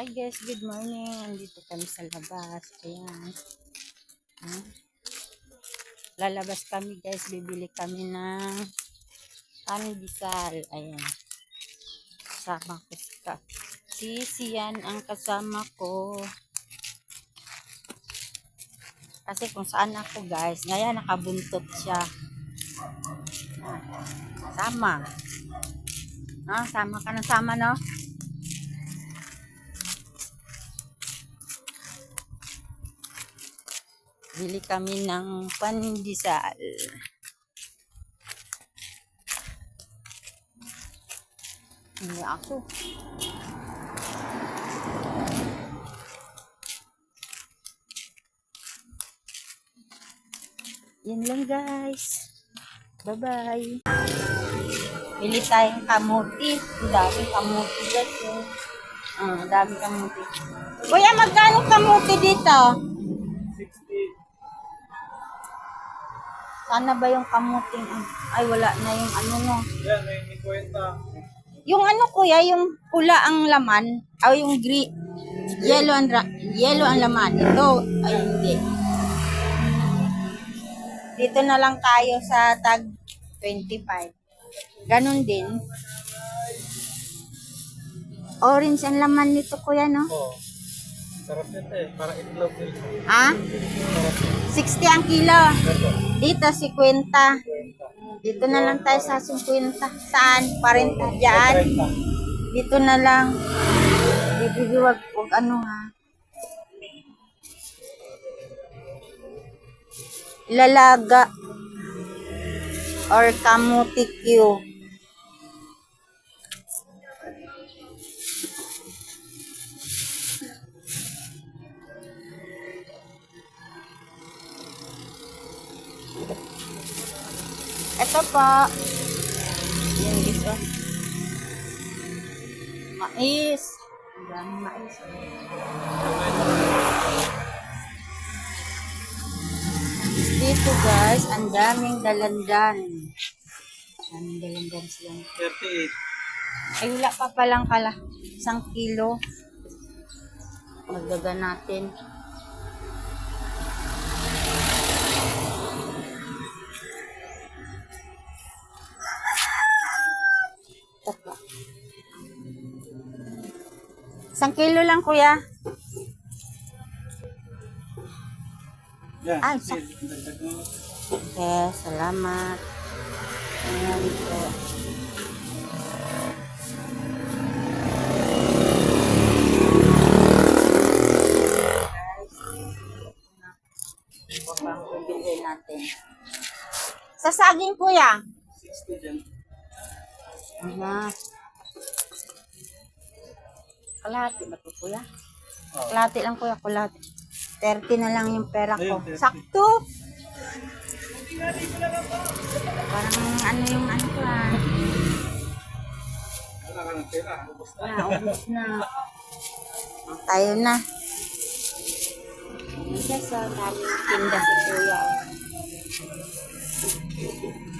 Hi guys, good morning. Andito kami sa labas. Ayan. Hmm. Lalabas kami guys. Bibili kami ng pandesal. Ayan. Kasama ko si Ka. Si Sian ang kasama ko. Kasi kung saan ako guys, ngayon nakabuntot siya. Sama. Ah, sama ka na sama, no? Bili kami ng pandesal. Hindi ako. Yan lang guys. Bye-bye. Bili tayong kamuti. Ang daming kamuti. Oh. Ah, ang daming kamuti. Kuya, magkano kamuti dito? Sana ba yung kamuting ay wala na yung ano no. Yan, may, kwenta. Yung ano kuya, yung pula ang laman o yung green yellow ang ra- yellow ang laman. Ito ay hindi. Dito na lang tayo sa tag 25. Ganon din. Orange ang laman nito kuya no? Oo. Sarap nito eh. Para itlog eh. Ha? Sarap nito. 60 ang kilo. Ito. Dito 50. Kwenta. Dito na lang tayo sa 50. Saan? 40 dyan. Dito na lang. Bibili wag, wag ano ha. Lalaga or kamuti Ito po. Yan dito. Mais. Ang mais. Dito guys, ang daming dalandan. Daming dalandan sila. 38. Ay, wala pa palang kala. Isang kilo. Magdaga natin. Isang kilo lang, kuya. Ay, mo. Okay, salamat. Ayan po. Natin. Sa saging, kuya. 60 dyan. Ano? Kalahati ba ito, kuya? Oo. Kalahati lang, kuya. Kalahati. 30 na lang yung pera ko. Ayun, 30. Sakto! Parang ano yung ano ko ah. Wala ka ng pera. Ubus na. Naubos na. Tayo na. Isa sa daming tinda si Kuya.